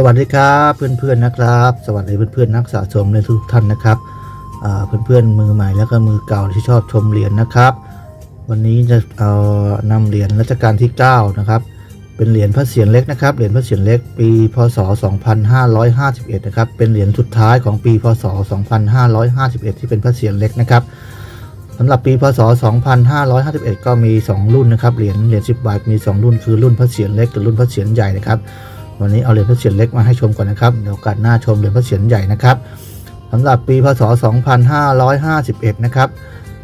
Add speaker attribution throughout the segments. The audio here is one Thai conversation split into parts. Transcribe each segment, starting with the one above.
Speaker 1: สวัสดีครับเพื่อนๆนะครับ สวัสดีเพื่อนๆนักสะสมในทุกท่านนะครับเพื่อนๆมือใหม่แล้วก็มือเก่าที่ชอบชมเหรียญนะครับ วันนี้จะเอานำเหรียญรัชกาลที่9นะครับเป็นเหรียญพระเศียรเล็กนะครับเหรียญพระเศียรเล็กปีพศ 2551 นะครับเป็นเหรียญสุดท้ายของปีพศ 2551 ที่เป็นพระเศียรเล็กนะครับสำหรับปีพศ 2551 ก็มี 2 รุ่นนะครับเหรียญเหรียญ10บาทมี 2 รุ่นคือรุ่นพระเศียรเล็กกับรุ่นพระเศียรใหญ่นะครับ วันนี้เอาเหรียญพระเศียรเล็กมาให้ชมก่อนนะครับเดี๋ยวโอกาสหน้าชมเหรียญพระเศียรใหญ่นะครับสำหรับปีพศ 2551 นะครับ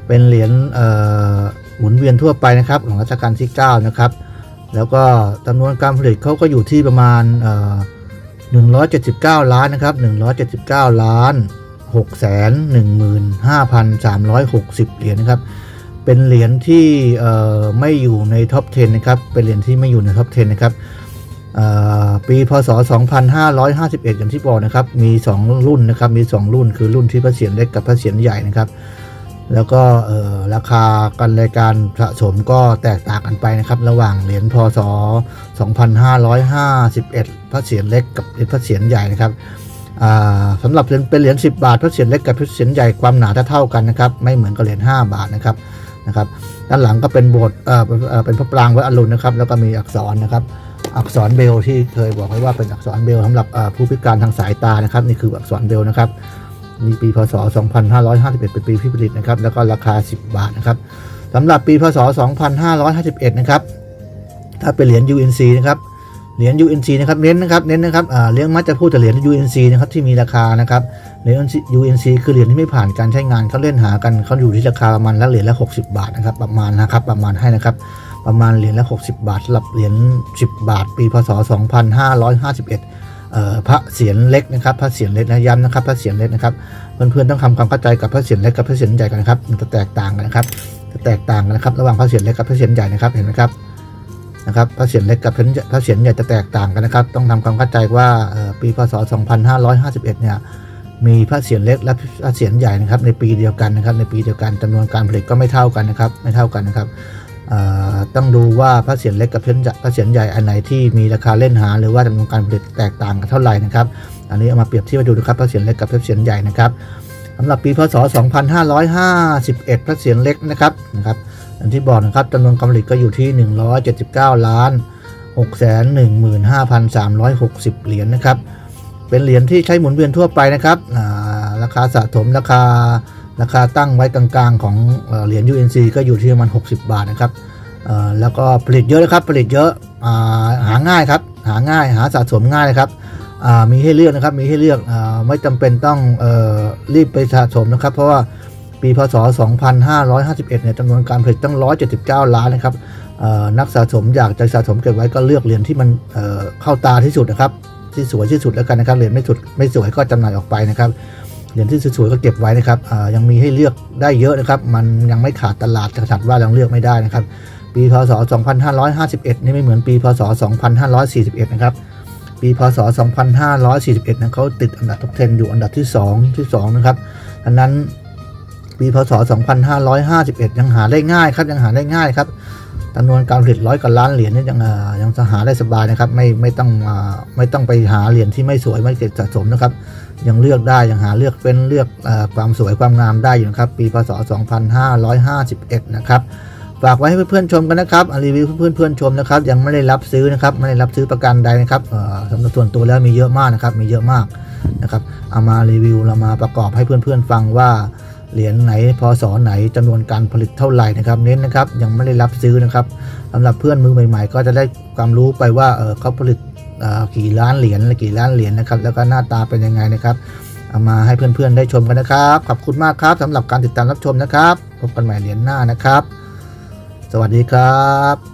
Speaker 1: เป็นเหรียญหมุนเวียนทั่วไปนะครับของรัชกาลที่ 9 นะครับ แล้วก็จำนวนการผลิตเขาก็อยู่ที่ประมาณเอ่อ179 ล้านนะครับ 179 ล้าน6แสน15,360 เหรียญนะครับ เป็นเหรียญที่ไม่อยู่ในท็อป 10 นะครับ เป็นเหรียญที่ไม่อยู่ในท็อป 10 นะครับ ปีพศ 2551 อย่างที่บอกนะครับ มี 2 รุ่นนะครับ มี 2 รุ่น คือรุ่นที่พระเศียรเล็กกับพระเศียรใหญ่นะครับ แล้วก็ราคากันรายการสะสมก็แตกต่างกันไปนะครับ ระหว่างเหรียญพศ 2551 พระเศียรเล็กกับเหรียญพระเศียรใหญ่นะครับสำหรับเป็นเป็นเหรียญ10 บาท พระเศียรเล็กกับพระเศียรใหญ่ความหนาเท่ากันนะครับ ไม่เหมือนกับเหรียญ5บาทนะครับนะครับ ด้านหลังก็เป็นโบสถ์เป็นพระปรางไวัดอรุณนะครับ แล้วก็มีอักษรนะครับ อักษรเบลที่เคยบอกไว้ว่าเป็นอักษรเบลสำหรับผู้พิการทางสายตานะครับ นี่คืออักษรเบลนะครับมีปีพศ 2551 เป็นปีที่ผลิตนะครับ แล้วก็ราคา 10 บาทนะครับสำหรับปีพศ 2551 นะครับ ถ้าเป็นเหรียญ UNC นะครับ เหรียญ UNC นะครับ เน้นนะครับ เน้นนะครับอ่าเลี้ยงมักจะพูดแต่เหรียญ UNC นะครับที่มีราคานะครับ เหรียญ UNC คือเหรียญที่ไม่ผ่านการใช้งานเขาเล่นหากันเขาอยู่ที่ราคาประมาณละเหรียญละ 60 บาทนะครับ ประมาณนะครับ ประมาณให้นะครับ ประมาณเหรียญละ 60 บาทสำหรับเหรียญ10 บาท ปีพศ 2551เอ่อพระเศียรเล็กนะครับพระเศียรเล็กนะย้ำนะครับพระเศียรเล็กนะครับเพื่อนๆต้องทำความเข้าใจกับพระเศียรเล็กกับพระเศียรใหญ่กันนะครับมันจะแตกต่างกันนะครับจะแตกต่างกันนะครับระหว่างพระเศียรเล็กกับพระเศียรใหญ่นะครับเห็นไหมครับนะครับพระเศียรเล็กกับพระเศียรใหญ่จะแตกต่างกันนะครับ ต้องทำความเข้าใจว่าเอ่อปีพศ 2551 เนี่ยมีพระเศียรเล็กและพระเศียรใหญ่นะครับในปีเดียวกันนะครับในปีเดียวกันจำนวนการผลิตก็ไม่เท่ากันนะครับไม่เท่ากันนะครับ ต้องดูว่าพระเศียรเล็กกับพระเศียรใหญ่พระเศียรใหญ่อันไหนที่มีราคาเล่นหา หรือว่าจำนวนการผลิตแตกต่างกันเท่าไหร่นะครับ อันนี้เอามาเปรียบเทียบดูนะครับพระเศียรเล็กกับพระเศียรใหญ่นะครับสำหรับปีพศ 2551 พระเศียรเล็กนะครับนะครับอย่างที่บอกนะครับจำนวนการผลิตก็อยู่ที่ 179 ล้าน 615,360 เหรียญนะครับ เป็นเหรียญที่ใช้หมุนเวียนทั่วไปนะครับาราคาสะสมราคา ราคาตั้งไว้กลางๆของเหรียญ UNC ก็อยู่ที่ประมาณ60 บาทนะครับแล้วก็ผลิตเยอะนะครับผลิตเยอะอาหาง่ายครับหาง่ายหาสะสมง่ายนะครับมีให้เลือกนะครับมีให้เลือกอไม่จำเป็นต้องอรีบไปสะสมนะครับ เพราะว่าปีพศ 2551 เนี่ยจำนวนการผลิตตั้ง 179 ล้านนะครับนักสะสมอยากจะสะสมเก็บไว้ก็เลือกเหรียญที่มันเอ่อเข้าตาที่สุดนะครับที่สวยที่สุดแล้วกันนะครับเหรียญไม่สุดไม่สวยก็จำหน่ายออกไปนะครับ เหรียญที่สวยๆก็เก็บไว้นะครับอ่ายังมีให้เลือกได้เยอะนะครับ มันยังไม่ขาดตลาดขนาดว่ายังเลือกไม่ได้นะครับ ปีพศ 2551 นี่ไม่เหมือนปีพศ 2541 นะครับ ปีพศ 2541นะเขาติดอันดับท็อป10อยู่อันดับที่ 2 ที่ 2 นะครับดังนั้นปีพศ 2551 ยังหาได้ง่ายครับยังหาได้ง่ายครับ จำนวนการผลิตร้อยกว่าล้านเหรียญนี่ยังอ่ยังหาได้สบายนะครับ ไม่ไม่ต้องอ่าไม่ต้องไปหาเหรียญที่ไม่สวยไม่เก็บสะสมนะครับ ยังเลือกได้ยังหาเลือกเป็นเลือกอความสวยความงามได้อยู่นะครับ ปีพศ 2551 นะครับฝากไว้ให้เพื่อนๆชมกันนะครับรีวิวให้เพื่อนๆชมนะครับ ยังไม่ได้รับซื้อนะครับ ไม่ได้รับซื้อประกันใดนะครับเอ่อสำหรับส่วนตัวแล้วมีเยอะมากนะครับ มีเยอะมากนะครับ เอามารีวิวเรามาประกอบให้เพื่อนๆฟังว่า เหรียญไหนพศไหนจำนวนการผลิตเท่าไหร่นะครับ เน้นนะครับยังไม่ได้รับซื้อนะครับสำหรับเพื่อนมือใหม่ ๆ ก็จะได้ความรู้ไปว่าเออเขาผลิตเออกี่ล้านเหรียญกี่ล้านเหรียญนะครับ แล้วก็หน้าตาเป็นยังไงนะครับเอามาให้เพื่อนๆได้ชมกันนะครับ ขอบคุณมากครับสำหรับการติดตามรับชมนะครับ พบกันใหม่เหรียญหน้านะครับ สวัสดีครับ